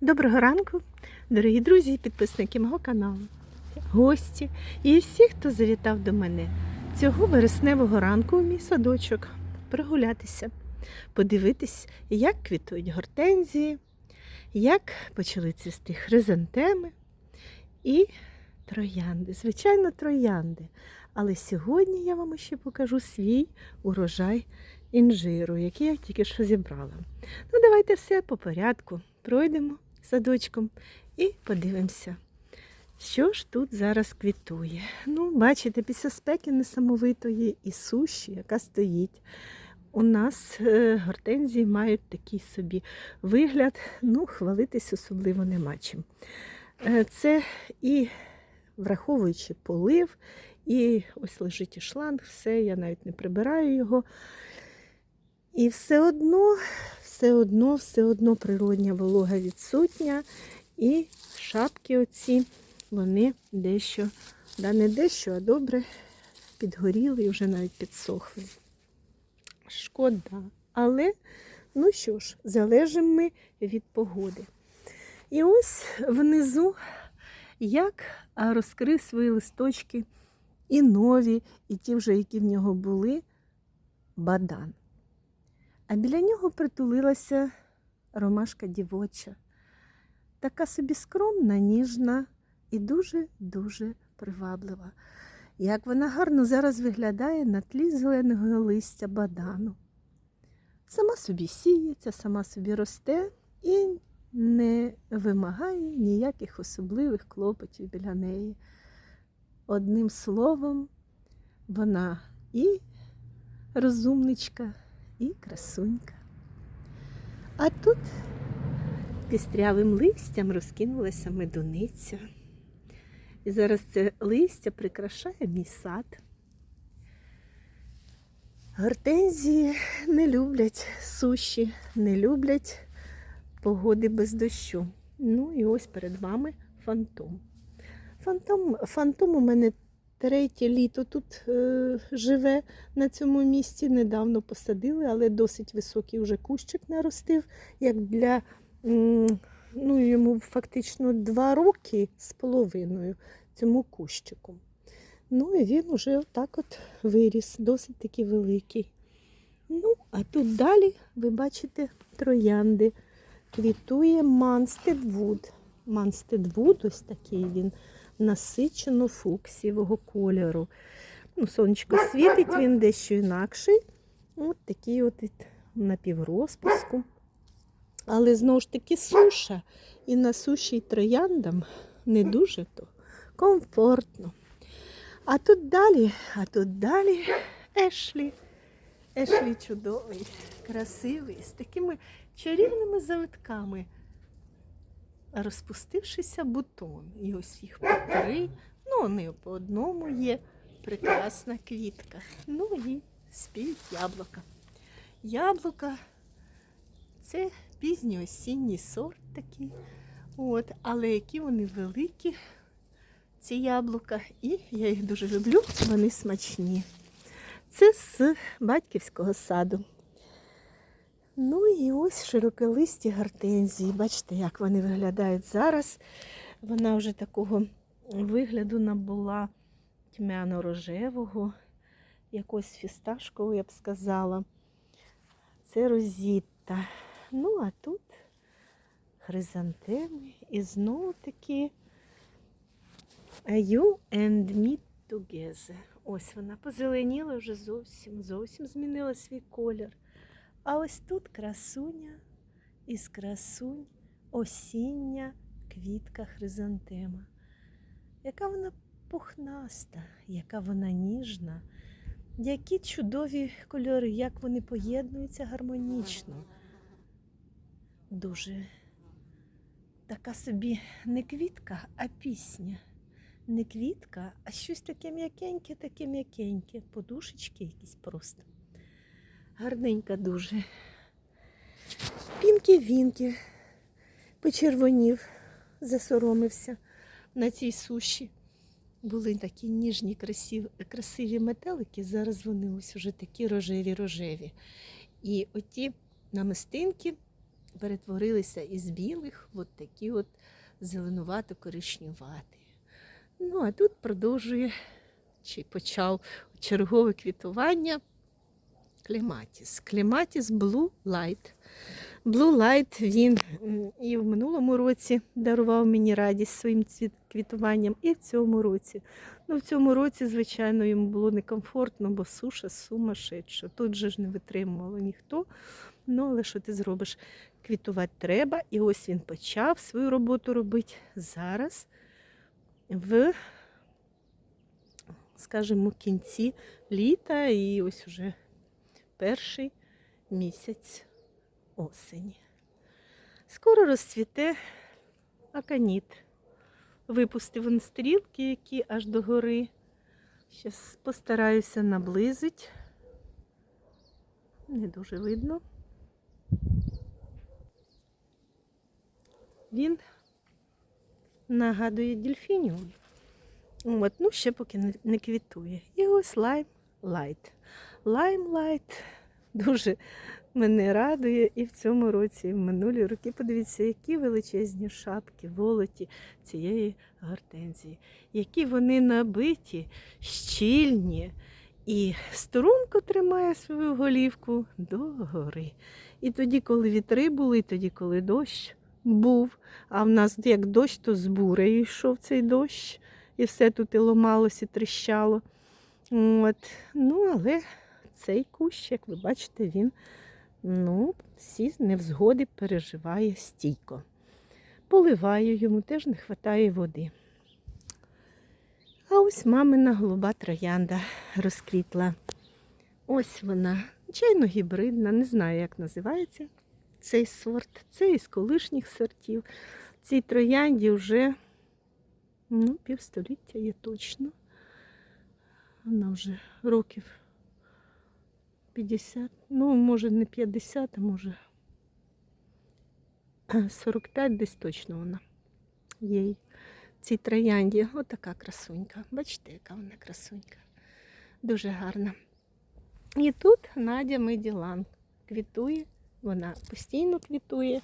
Доброго ранку, дорогі друзі і підписники мого каналу, гості і всі, хто завітав до мене цього вересневого ранку у мій садочок прогулятися, подивитись, як квітують гортензії, як почали цвісти хризантеми і троянди. Звичайно, троянди. Але сьогодні я вам ще покажу свій урожай інжиру, який я тільки що зібрала. Ну, давайте все по порядку. Пройдемо садочком і подивимося, що ж тут зараз квітує. Ну, бачите, після спеки несамовитої і суші, яка стоїть. У нас е, гортензії мають такий собі вигляд, ну, хвалитись особливо нема чим. Е, Це і враховуючи полив, і ось лежить і шланг, все, я навіть не прибираю його. І все одно, все одно, все одно природня волога відсутня, і шапки оці, вони дещо, да не дещо, а добре підгоріли і вже навіть підсохли. Шкода. Але, ну що ж, залежимо ми від погоди. І ось внизу, як розкрив свої листочки і нові, і ті вже, які в нього були, бадан. А біля нього притулилася ромашка дівоча, така собі скромна, ніжна і дуже-дуже приваблива. Як вона гарно зараз виглядає на тлі зеленого листя бадану. Сама собі сіється, сама собі росте і не вимагає ніяких особливих клопотів біля неї. Одним словом, вона і розумничка, і красунька. А тут пістрявим листям розкинулася медуниця. І зараз це листя прикрашає мій сад. Гортензії не люблять суші, не люблять погоди без дощу. Ну і ось перед вами фантом. Фантом, фантом у мене третє літо тут е, живе на цьому місці. Недавно посадили, але досить високий вже кущик наростив, як для ну, йому фактично два роки з половиною цьому кущику. Ну і він уже отак от виріс, досить таки великий. Ну, а тут далі ви бачите троянди. Квітує Манстедвуд. Манстедвуд, ось такий він насичено фуксівого кольору. Ну, сонечко світить, він дещо інакший. От такий от напіврозпуску. Але знову ж таки суша. І на суші й трояндам не дуже то комфортно. А тут далі, а тут далі Ешлі. Ешлі чудовий, красивий, з такими чарівними завитками. Розпустившися бутон. І ось їх по три. Ну, вони по одному є. Прекрасна квітка. Ну і спіють яблука. Яблука це пізній осінній сорт такий. От, але які вони великі, ці яблука. І я їх дуже люблю, вони смачні. Це з батьківського саду. Ну і ось широколисті гортензії. Бачите, як вони виглядають зараз. Вона вже такого вигляду набула тьмяно-рожевого, якось фісташкового, я б сказала. Це розітта. Ну, а тут хризантеми і знову таки You and me together. Ось вона позеленіла вже зовсім, зовсім змінила свій колір. А ось тут красуня із красунь осіння квітка хризантема. Яка вона пухнаста, яка вона ніжна, які чудові кольори, як вони поєднуються гармонічно. Дуже така собі не квітка, а пісня. Не квітка, а щось таке м'якеньке, таке м'якеньке, подушечки якісь просто. Гарненька дуже. Пінки-вінки почервонів, засоромився на цій суші. Були такі ніжні, красиві, красиві метелики, зараз вони ось уже такі рожеві-рожеві. І оті намистинки перетворилися із білих от такі от зеленувато-коричневаті. Ну, а тут продовжує чи почав чергове квітування клематіс. Клематіс Blue Light. Blue Light він і в минулому році дарував мені радість своїм квітуванням, і в цьому році. Ну, в цьому році, звичайно, йому було некомфортно, бо суша сумасшедша. Тут же ж не витримувало ніхто. Ну, але що ти зробиш? Квітувати треба. І ось він почав свою роботу робити зараз в, скажімо, кінці літа і ось уже перший місяць осені. Скоро розцвіте аканіт. Випустив він стрілки, які аж до гори. Зараз постараюся наблизити. Не дуже видно. Він нагадує дельфініум. От, ну, ще поки не квітує. І ось лайм лайт. Лайм лайт дуже мене радує і в цьому році, і в минулі роки. Подивіться, які величезні шапки волоті цієї гортензії, які вони набиті, щільні. І струнко тримає свою голівку до гори. І тоді, коли вітри були, тоді, коли дощ був, а в нас як дощ, то з бурею йшов цей дощ, і все тут і ломалось, і тріщало. От. Ну, але цей кущ, як ви бачите, він ну, всі невзгоди переживає стійко. Поливаю йому, теж не вистачає води. А ось мамина голуба троянда розквітла. Ось вона, звичайно, гібридна, не знаю, як називається цей сорт. Це із колишніх сортів. Цій троянді вже ну, півстоліття є точно. Вона вже років 50, ну, може, не 50, а може 45 десь точно вона є. Цій троянді. Отака красунька. Бачите, яка вона красунька. Дуже гарна. І тут Надя Меділан квітує. Вона постійно квітує,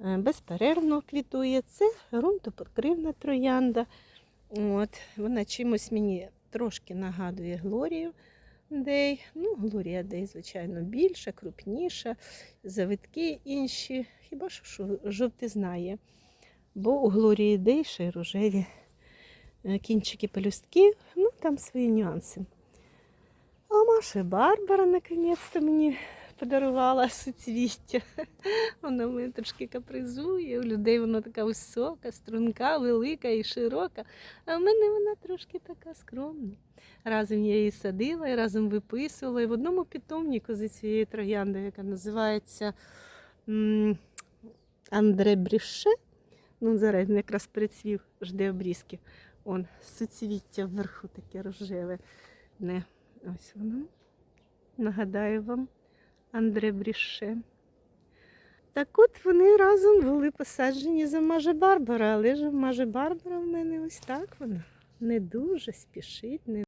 е, безперервно квітує. Це ґрунтопокривна троянда. От, вона чимось мені трошки нагадує Глорію Дей. Ну, Глорія Дей, звичайно, більша, крупніша, завитки інші. Хіба що що жовтизна є. Бо у Глорії Дей ще й рожеві е, кінчики пелюстків, ну там свої нюанси. А Маша Барбара наконець-то мені подарувала суцвіття. Вона мене трошки капризує. У людей вона така висока, струнка, велика і широка. А в мене вона трошки така скромна. Разом я її садила і разом виписувала. І в одному питомнику зі цією трояндою, яка називається Андре Бріше. Ну, зараз він якраз прицвів, жде обрізки. Он суцвіття вверху таке рожеве. Не, ось воно. Нагадаю вам, Андре Бріше. Так от вони разом були посаджені за Маже Барбара, але ж Маже Барбара в мене ось так вона. Не дуже спішить, не